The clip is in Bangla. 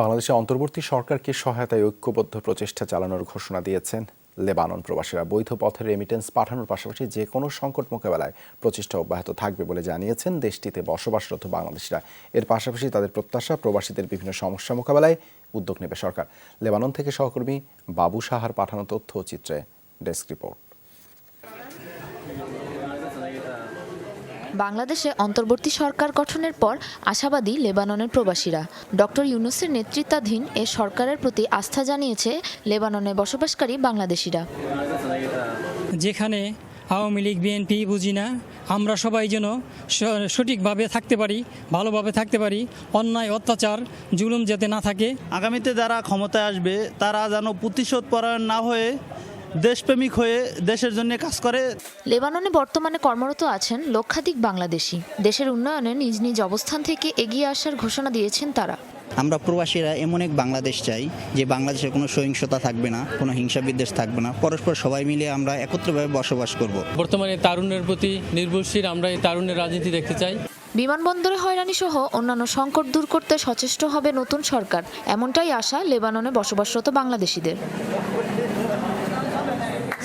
বাংলাদেশে অন্তর্বর্তী সরকারকে সহায়তায় ঐক্যবদ্ধ প্রচেষ্টা চালানোর ঘোষণা দিয়েছেন লেবানন প্রবাসীরা। বৈধ পথে রেমিটেন্স পাঠানোর পাশাপাশি যে কোনো সংকট মোকাবেলায় প্রচেষ্টা অব্যাহত থাকবে বলে জানিয়েছেন দেশটিতে বসবাসরত বাংলাদেশিরা। এর পাশাপাশি তাদের প্রত্যাশা প্রবাসীদের বিভিন্ন সমস্যা মোকাবেলায় উদ্যোগ নেবে সরকার। লেবানন থেকে সহকর্মী বাবু সাহার পাঠানো তথ্য চিত্রে ডেস্ক রিপোর্ট। বাংলাদেশে অন্তর্বর্তী সরকার গঠনের পর আশাবাদী লেবাননের প্রবাসীরা। ডক্টর ইউনুসের নেতৃত্বাধীন এ সরকারের প্রতি আস্থা জানিয়েছে লেবাননে বসবাসকারী বাংলাদেশিরা। যেখানে আওয়ামী লীগ বিএনপি বুঝি না আমরা সবাই যেন সঠিকভাবে থাকতে পারি ভালোভাবে থাকতে পারি অন্যায় অত্যাচার জুলুম যাতে না থাকে। আগামীতে যারা ক্ষমতায় আসবে তারা যেন প্রতিশোধ পরায়ণ না হয়ে দেশপ্রেমিক হয়ে দেশের জন্য কাজ করে। লেবাননে বর্তমানে কর্মরত আছেন লক্ষাধিক বাংলাদেশি। দেশের উন্নয়নে নিজ নিজ অবস্থান থেকে এগিয়ে আসার ঘোষণা দিয়েছেন তারা। আমরা প্রবাসীরা এমন এক বাংলাদেশ চাই যে বাংলাদেশে কোনো সহিংসতা থাকবে না কোনো হিংসা বিদ্বেষ থাকবে না। পরস্পর সবাই মিলে আমরা একত্রভাবে বসবাস করব। বর্তমানে তারুণ্যের প্রতি নির্ভরশীল আমরা এই তারুণ্যের রাজনীতি দেখতে চাই। বিমানবন্দরে হয়রানি সহ অন্যান্য সংকট দূর করতে সচেষ্ট হবে নতুন সরকার। এমনটাই আশা লেবাননে বসবাসরত বাংলাদেশিদের।